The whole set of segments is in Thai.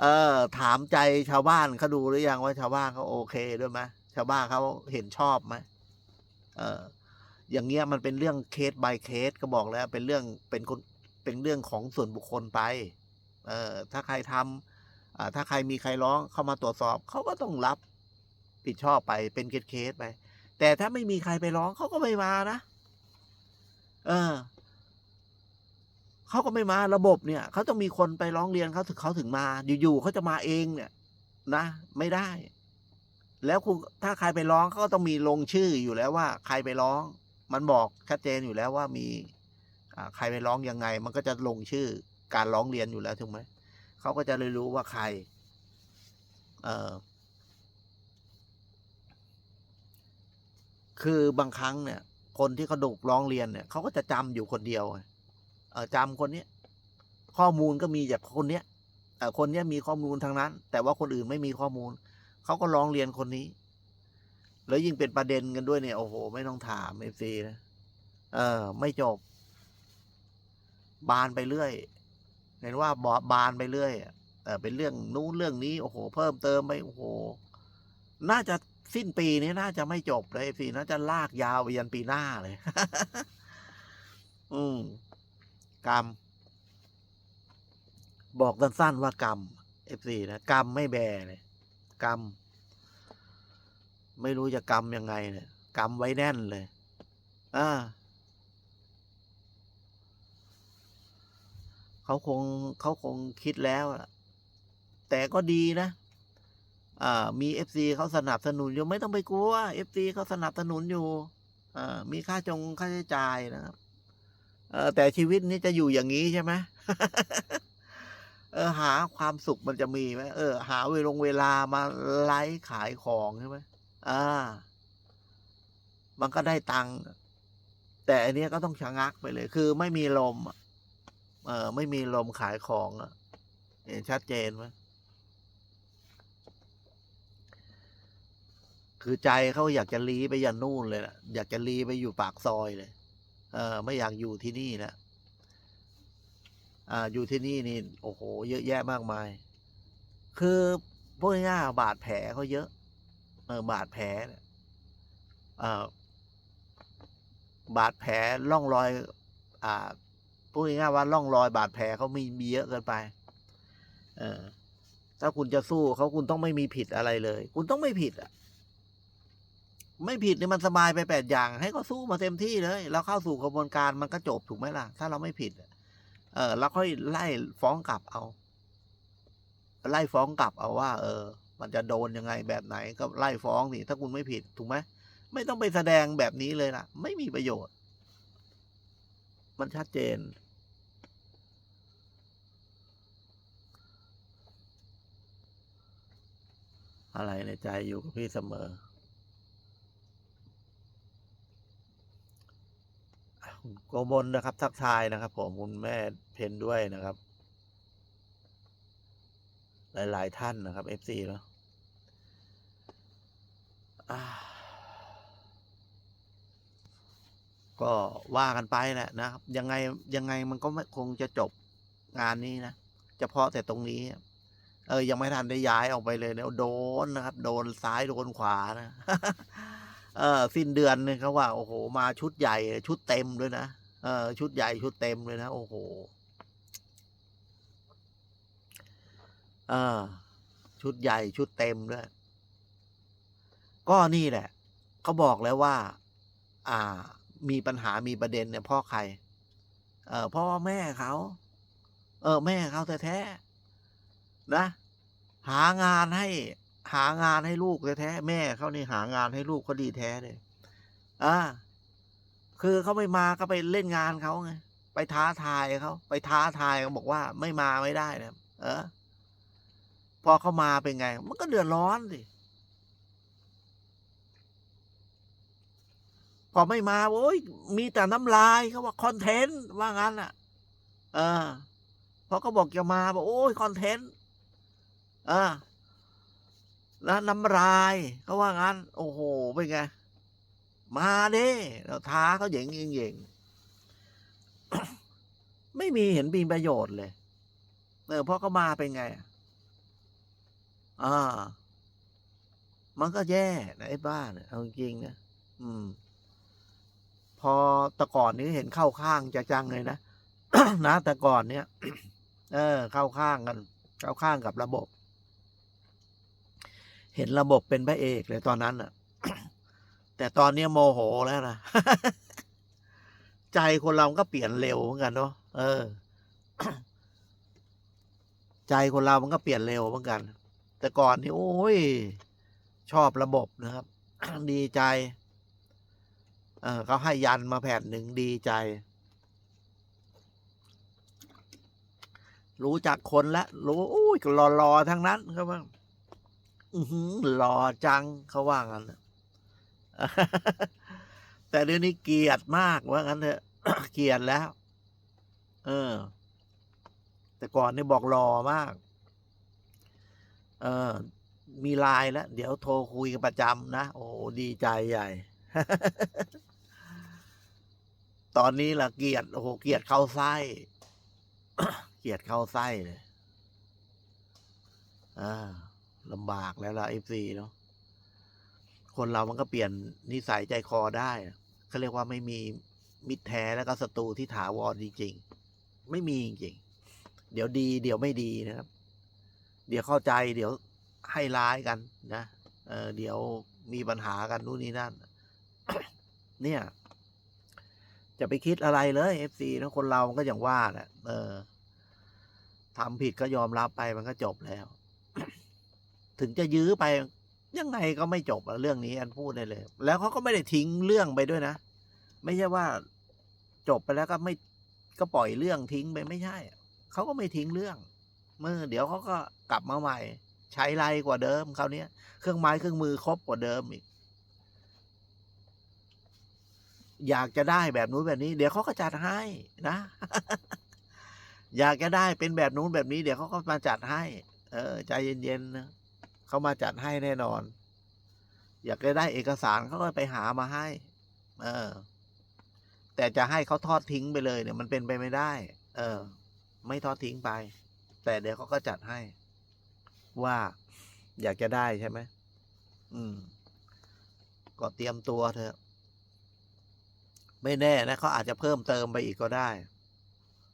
เออ ถามใจชาวบ้านเขาดูหรือยังว่าชาวบ้านเขาโอเคด้วยไหมชาวบ้านเขาเห็นชอบไหมเออ อย่างเงี้ยมันเป็นเรื่องเคส by เคสก็บอกแล้วเป็นเรื่องเป็นคนเป็นเรื่องของส่วนบุคคลไป เออ ถ้าใครทำอ่าถ้าใครมีใครร้องเข้ามาตรวจสอบเขาก็ต้องรับผิดชอบไปเป็นเคสเคสไป แต่ถ้าไม่มีใครไปร้องเขาก็ไม่มานะ เออ เขาก็ไม่มาระบบเนี่ยเขาต้องมีคนไปร้องเรียนเขาถึงเขาถึงมาอยู่ๆเขาจะมาเองเนี่ย นะ ไม่ได้ แล้วคุณถ้าใครไปร้องเขาก็ต้องมีลงชื่ออยู่แล้วว่า ใครไปร้อง มันบอกชัดเจนอยู่แล้วว่ามีใครไปร้องยังไง มันก็จะลงชื่อการร้องเรียนอยู่แล้วถูกไหมเขาก็จะเลยรู้ว่าใคร เออคือบางครั้งเนี่ย คนที่เขาถูกร้องเรียนเนี่ยเขาก็จะจำอยู่คนเดียวไง จำคนเนี้ยข้อมูลก็มีจากคนเนี้ยคนเนี้ยมีข้อมูลทางนั้น แต่ว่าคนอื่นไม่มีข้อมูล เขาก็ร้องเรียนคนนี้ แล้วยิ่งเป็นประเด็นกันด้วยเนี่ยโอ้โห ไม่ต้องถามเอฟซีนะเออ ไม่จบ บานไปเรื่อย เห็นว่าบอบานไปเรื่อยเออเป็นเรื่องนู้นเรื่องนี้โอ้โห เพิ่มเติมไปโอ้โห น่าจะสิ้นปีนี้น่าจะไม่จบเลยเอฟซีน่าจะลากยาวไปยันปีหน้าเลย อืม กรรม บอกสั้นๆว่ากรรมเอฟซีนะกรรมไม่แบเลยกรรม ไม่รู้จะกรรมยังไงเนี่ยกรรมไว้แน่นเลยอ่าเขาคงเขาคงคิดแล้วแต่ก็ดีนะอ่ามีเอฟซีเขาสนับสนุนอยู่ไม่ต้องไปกลัวเอฟซีเขาสนับสนุนอยู่อ่ามีค่าจงค่าใช้จ่ายนะครับ เออแต่ชีวิตนี้จะอยู่อย่างนี้ใช่ไหมเออหาความสุขมันจะมีไหมเออ หาเวลงเวลามาไลฟ์ขายของใช่ไหมอ่า มันก็ได้ตังค์แต่อันนี้ก็ต้องชะงักไปเลย คือไม่มีลมเออไม่มีลมขายของอเห็นชัดเจนไหมคือใจเขาอยากจะลีไปยันนู่นเลยนะอยากจะลีไปอยู่ปากซอยเลย เออไม่อยากอยู่ที่นี่นะอ่าอยู่ที่นี่นี่โอ้โห เยอะแยะมากมาย คือพวกง่ายบาดแผลเขาเยอะ เออบาดแผลเนี่ยอ่าบาดแผลร่องรอย อ่าพูดง่ายว่าร่องรอยบาดแผลเขามีมีเยอะเกินไป เออถ้าคุณจะสู้เขาคุณต้องไม่มีผิดอะไรเลย คุณต้องไม่ผิดอะ ไม่ผิดนี่มันสบายไปแปดอย่าง ให้ก็สู้มาเต็มที่เลย แล้วเข้าสู่กระบวนการมันก็จบถูกไหมล่ะ ถ้าเราไม่ผิด เออแล้วค่อยไล่ฟ้องกลับเอา ไล่ฟ้องกลับเอาว่า เออ มันจะโดนยังไงแบบไหนก็ไล่ฟ้องนี่ถ้าคุณไม่ผิดถูกไหมไม่ต้องไปแสดงแบบนี้เลยล่ะ ไม่มีประโยชน์ มันชัดเจนอะไรในใจอยู่กับพี่เสมอ คุณโกมลนะครับ ทักทายนะครับ ผมคุณแม่เพนด้วยนะครับ หลาย ๆ ท่านนะครับ FC เนาะก็ว่ากันไปแหละนะครับ ยังไงยังไงมันก็ไม่คงจะจบงานนี้นะเฉพาะแต่ตรงนี้ เออ ยังไม่ทันได้ย้ายออกไปเลยเนี่ยโดนนะครับ โดนซ้ายโดนขวานะเออสิ้นเดือนเนี่ยเขาว่า โอ้โห มาชุดใหญ่ชุดเต็มด้วยนะ เออชุดใหญ่ชุดเต็มเลยนะ โอ้โหเออชุดใหญ่ชุดเต็มด้วยก็นี่แหละเขาบอกแล้วว่า อ่า มีปัญหามีประเด็นเนี่ยพ่อใคร เออพ่อแม่เขาเออ แม่เขาแท้ๆนะ หางานให้ หางานให้ลูกแท้ๆแม่เขานี่หางานให้ลูกเขาดีแท้เลยอ่า คือเขาไม่มาก็ไปเล่นงานเขาไงไปท้าทายเขาไปท้าทายเขาบอกว่าไม่มาไม่ได้นะเออ พอเขามาเป็นไง มันก็เดือดร้อนสิพอไม่มาโอ้ยมีแต่น้ำลายเขาว่าคอนเทนต์ว่างั้นอะ เออพอเขาบอกจะมาบอกโอ้ยคอนเทนต์เออแล้วน้ำลายเขาว่างั้น โอ้โหเป็นไง มาเด้เราท้าเขาเหย่งเย่งไม่มีเห็นมีประโยชน์เลยเออเพราะเขามาเป็นไงอ่ามันก็แย่นะไอ้บ้านเอาจริงนะอืม พอแต่ก่อนนี้เห็นเข้าข้างจะจังเลยนะนะแต่ก่อนเนี้ยเออ เข้าข้างกัน เข้าข้างกับระบบ เห็นระบบเป็นพระเอกเลยตอนนั้นอะ แต่ตอนนี้โมโหแล้วนะ ใจคนเราก็เปลี่ยนเร็วเหมือนกันเนาะเออ ใจคนเรามันก็เปลี่ยนเร็วเหมือนกัน แต่ก่อนนี่โอ้ย ชอบระบบนะครับ ดีใจ เออเขาให้ยันมาแผ่นหนึ่งดีใจ รู้จักคนแล้วรู้อุ้ยรอรอๆทั้งนั้นเขาว่าอือหือรอจังเขาว่างั้นนะ แต่เดี๋ยวนี้เกลียดมากว่างั้นเถอะเกลียดแล้ว เออ แต่ก่อนนี่บอกรอมาก เออ มีไลน์แล้ว เดี๋ยวโทรคุยกันประจำนะ โอ้ดีใจใหญ่ ตอนนี้ละเกลียดโอ้โหเกลียดเข้าไส้เกลียดเข้าไส้เลยอ่าลำบากแล้วล่ะเอฟซีเนาะ คนเรามันก็เปลี่ยนนิสัยใจคอได้เขาเรียกว่าไม่มีมิตรแท้แล้วก็ศัตรูที่ถาวรจริงๆ ไม่มีจริงๆ เดี๋ยวดี เดี๋ยวไม่ดีนะครับ เดี๋ยวเข้าใจ เดี๋ยวให้ร้ายกันนะ เออเดี๋ยวมีปัญหากันนู่นนี่นั่น เนี่ย จะไปคิดอะไรเลยเอฟซีนะคนเรามันก็อย่างว่าแหละเออทำผิดก็ยอมรับไปมันก็จบแล้ว ถึงจะยื้อไป ยังไงก็ไม่จบเรื่องนี้อันพูดได้เลย แล้วเขาก็ไม่ได้ทิ้งเรื่องไปด้วยนะ ไม่ใช่ว่าจบไปแล้วก็ไม่ก็ปล่อยเรื่องทิ้งไปไม่ใช่เขาก็ไม่ทิ้งเรื่อง เมื่อ เดี๋ยวเขาก็กลับมาใหม่ ใช้ไรกว่าเดิมคราวเนี้ยเครื่องไม้เครื่องมือครบกว่าเดิมอีก อยากจะได้แบบนู้นแบบนี้ เดี๋ยวเขาก็จัดให้นะ อยากจะได้เป็นแบบนู้นแบบนี้ เดี๋ยวเขาก็มาจัดให้ เออ ใจเย็นๆนะ เขามาจัดให้แน่นอน อยากจะได้เอกสารเขาก็ไปหามาให้ เออ แต่จะให้เขาทอดทิ้งไปเลยเนี่ยมันเป็นไปไม่ได้ เออ ไม่ทอดทิ้งไป แต่เดี๋ยวเขาก็จัดให้ ว่าอยากจะได้ใช่ไหมอืม ก็เตรียมตัวเถอะ ไม่แน่นะเขาอาจจะเพิ่มเติมไปอีกก็ได้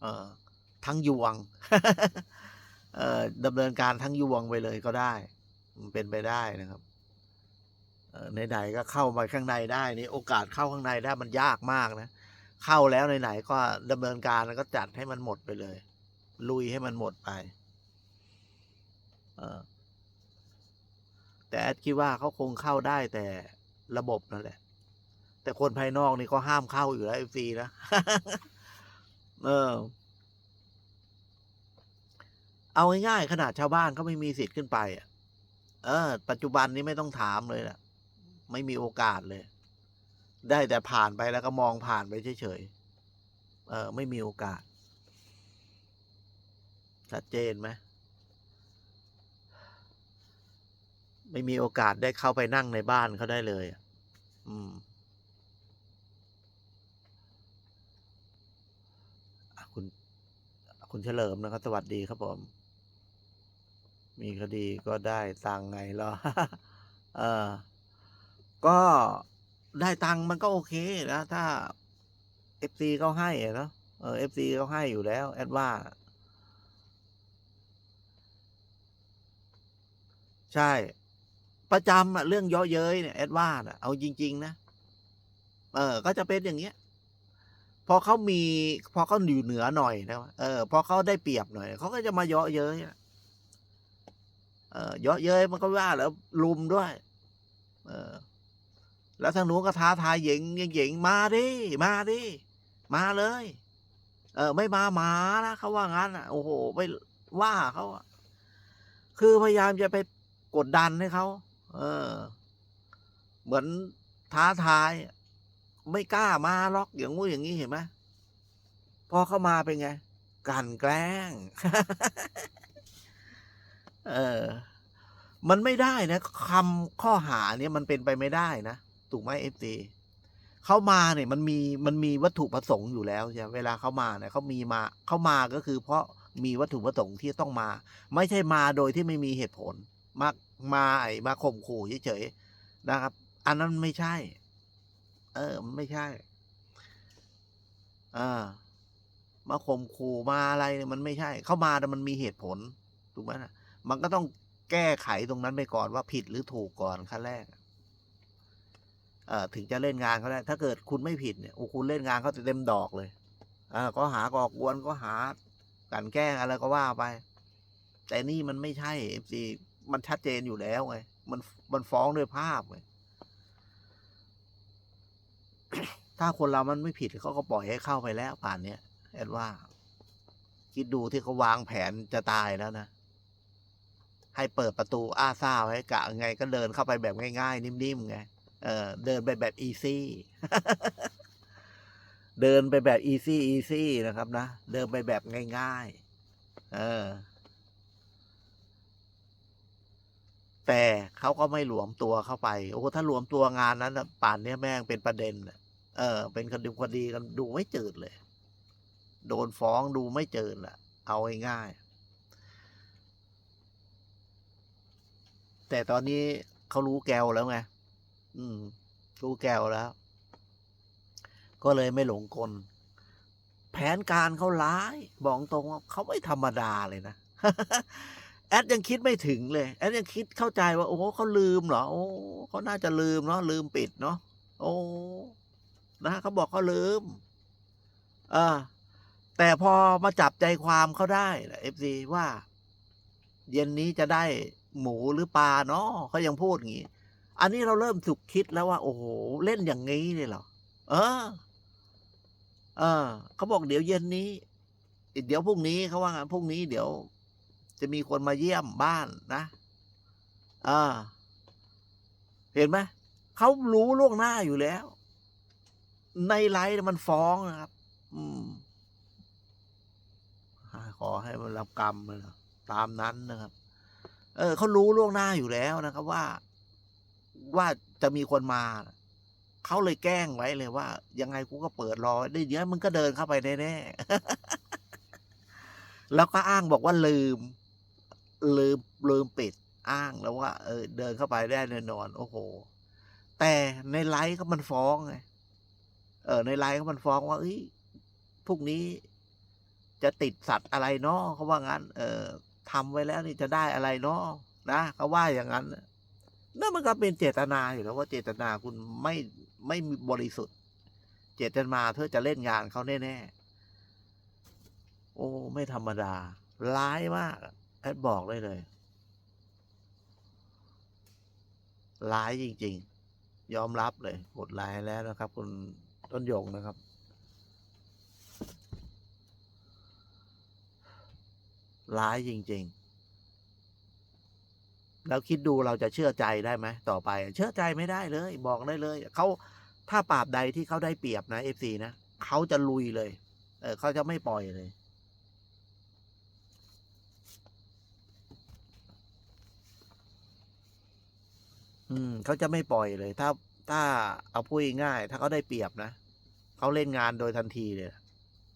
เออ ทั้งยวง เออดำเนินการทั้งยวงไปเลยก็ได้ มันเป็นไปได้นะครับไหนๆก็เข้ามาข้างในได้นี่โอกาสเข้าข้างในได้มันยากมากนะ เข้าแล้วไหนๆก็ดำเนินการแล้วก็จัดให้มันหมดไปเลย ลุยให้มันหมดไปแต่แอดคิดว่าเขาคงเข้าได้แต่ระบบนั่นแหละ แต่คนภายนอกนี่ก็ห้ามเข้าอยู่แล้วฟรีนะเออ เอาง่ายๆขนาดชาวบ้านเขาไม่มีสิทธิ์ขึ้นไปอะ เออ ปัจจุบันนี้ไม่ต้องถามเลยนะไม่มีโอกาสเลย ได้แต่ผ่านไปแล้วก็มองผ่านไปเฉยๆเออ ไม่มีโอกาส ชัดเจนไหมไม่มีโอกาสได้เข้าไปนั่งในบ้านเขาได้เลย อืมคุณ คุณเฉลิมนะครับ สวัสดีครับผม มีคดีก็ได้ตังไงล่ะเออ ก็ได้ตังมันก็โอเคนะ ถ้าเอฟซีเขาให้เนาะเออเอฟซีเขาให้อยู่แล้ว แอดว่า ใช่ ประจำอะเรื่องเยอเย้ยเนี่ยแอดว่าน่ะเอาจริง ๆ นะ เออ ก็จะเป็นอย่างเงี้ยพอเขามี พอเขาอยู่เหนือหน่อยนะ เออ พอเขาได้เปรียบหน่อย เขาก็จะมาเยาะเย้ยอะ เออเยาะเย้ยมันก็ว่าแล้วลุมด้วย เออ แล้วทางนู้นก็ท้าทายหญิงหญิงมาดิมาดิมาเลย เออ ไม่มาหมานะเขาว่างั้นอะโอ้โหไปว่าเขาอะคือพยายามจะไปกดดันให้เขาเออ เหมือนท้าทาย ไม่กล้ามาล็อกอย่างงู้อย่างนี้เห็นไหมพอเข้ามาเป็นไงกันแกล้ง เออ มันไม่ได้นะคำข้อหาเนี่ยมันเป็นไปไม่ได้นะ ถูกไหมเอฟซีเขามาเนี่ยมันมีมันมีวัตถุประสงค์อยู่แล้วใช่ไหมเวลาเขามาเนี่ยเขามีมาเขามาก็คือ เพราะมีวัตถุประสงค์ที่ต้องมา ไม่ใช่มาโดยที่ไม่มีเหตุผล มามาไอมาข่มขู่เฉยๆนะครับ อันนั้นไม่ใช่ เออ มันไม่ใช่อ่ามาข่มขู่มาอะไรเนี่ยมันไม่ใช่ เข้ามาแต่มันมีเหตุผลถูกไหมนะ มันก็ต้องแก้ไขตรงนั้นไปก่อนว่าผิดหรือถูกก่อนขั้นแรกเอ่อถึงจะเล่นงานเขาได้ ถ้าเกิดคุณไม่ผิดเนี่ยโอ้คุณเล่นงานเขาเต็มดอกเลยอ่าก็หาก่อกวนก็หากันแกล้งอะไรก็ว่าไป แต่นี่มันไม่ใช่เอฟซีมันชัดเจนอยู่แล้วไง มันมันฟ้องด้วยภาพไงถ้าคนเรามันไม่ผิดเขาก็ปล่อยให้เข้าไปแล้วผ่านเนี้ยแอดว่า คิดดูที่เขาวางแผนจะตายแล้วนะ ให้เปิดประตูอ้าซ่าไว้กะไงก็เดินเข้าไปแบบง่าย ๆ นิ่มๆไงเออเดินไปแบบอีซี่เดินไปแบบอีซี่อีซี่นะครับนะ เดินไปแบบง่าย ๆ เออ แต่เขาก็ไม่หลวมตัวเข้าไป โอ้โหถ้าหลวมตัวงานนั้นป่านนี้แม่งเป็นประเด็นเออ เป็นคดีคดีกันดูไม่จืดเลย โดนฟ้องดูไม่จืดล่ะ เอาง่ายๆ แต่ตอนนี้เขารู้แกวแล้วไงอืม รู้แกวแล้ว ก็เลยไม่หลงกล แผนการเขาร้ายบอกตรงว่าเขาไม่ธรรมดาเลยนะแอดยังคิดไม่ถึงเลย แอดยังคิดเข้าใจว่า โอ้โหเขาลืมเหรอโอ้เขาน่าจะลืมเนาะลืมปิดเนาะโอ้นะเขาบอกเขาลืมเออแต่พอมาจับใจความเขาได้เอฟซีว่า เย็นนี้จะได้ หมูหรือปลาเนาะเขายังพูดอย่างนี้ อันนี้เราเริ่มสุกคิดแล้วว่า โอ้โห เล่นอย่างนี้เลยเหรอ เออ เออเขาบอกเดี๋ยวเย็นนี้ เดี๋ยวพรุ่งนี้เขาว่างั้นพรุ่งนี้เดี๋ยว จะมีคนมาเยี่ยมบ้านนะอ่าเห็นไหมเขารู้ล่วงหน้าอยู่แล้ว ในไลน์มันฟ้องนะครับ อืมขอให้มันรับกรรมเลยนะตามนั้นนะครับ เออเขารู้ล่วงหน้าอยู่แล้วนะครับว่า ว่าจะมีคนมา เขาเลยแกล้งไว้เลยว่า ยังไงกูก็เปิดรอได้เดี๋ยวมึงก็เดินเข้าไปแน่ๆแล้วก็อ้างบอกว่าลืม ลืมลืมปิดอ้างแล้วว่า เออ เดินเข้าไปได้แน่นอน โอ้โห แต่ในไลฟ์ก็มันฟ้องไงเออในไลฟ์ก็มันฟ้องว่าเอ้ยพรุ่งนี้จะติดสัตว์อะไรเนาะเขาว่างั้น เออ ทำไว้แล้วนี่จะได้อะไรเนาะนะเขาว่าอย่างนั้นนั่นมันก็เป็นเจตนาอยู่แล้วว่าเจตนาคุณไม่ไม่มีบริสุทธิ์ เจตนาเพื่อจะเล่นงานเขาแน่ๆโอ้ไม่ธรรมดา ร้ายมากแอดบอกได้เลยร้ายจริง ๆ ยอมรับเลยหมดร้ายแล้วนะครับ คุณต้นยงนะครับ ร้ายจริง ๆ แล้วคิดดูเราจะเชื่อใจได้ไหมต่อไป เชื่อใจไม่ได้เลย บอกได้เลยเขาถ้าปราบใดที่เขาได้เปรียบนะเอฟซีนะเขาจะลุยเลย เออเขาจะไม่ปล่อยเลย อืมเขาจะไม่ปล่อยเลย ถ้าถ้าเอาพูดง่าย ถ้าเขาได้เปรียบนะเขาเล่นงานโดยทันทีเลย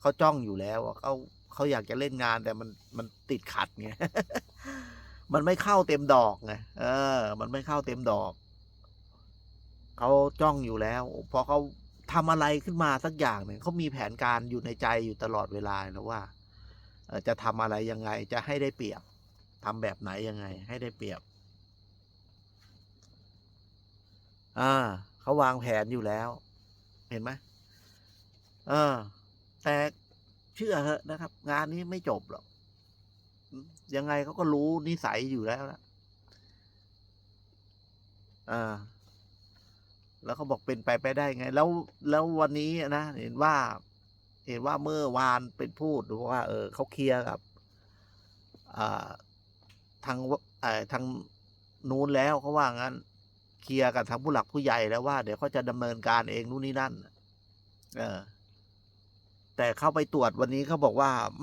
เขาจ้องอยู่แล้วเขา เขาอยากจะเล่นงานแต่มันมันติดขัดไงมันไม่เข้าเต็มดอกไงเออ มันไม่เข้าเต็มดอกเขาจ้องอยู่แล้ว พอเขาทำอะไรขึ้นมาสักอย่างหนึ่งเขามีแผนการอยู่ในใจอยู่ตลอดเวลานะว่าจะทำอะไรยังไง จะให้ได้เปรียบทำแบบไหนยังไง ให้ได้เปรียบ อ่าเขาวางแผนอยู่แล้ว เห็นไหมเออ แต่ เชื่อเถอะนะครับ งานนี้ไม่จบหรอกยังไงเขาก็รู้นิสัยอยู่แล้วนะอ่าแล้วเขาบอกเป็นไปไปได้ไง แล้วแล้ววันนี้นะเห็นว่า เห็นว่าเมื่อวานเป็นพูดว่า เออเขาเคลียร์กับอ่าทางเอ่อทางนู้นแล้วเขาว่างั้น เคลียร์กับทางผู้หลักผู้ใหญ่แล้วว่า เดี๋ยวเขาจะดำเนินการเองนู่นนี่นั่น เออ แต่เข้าไปตรวจวันนี้เขาบอกว่าไม่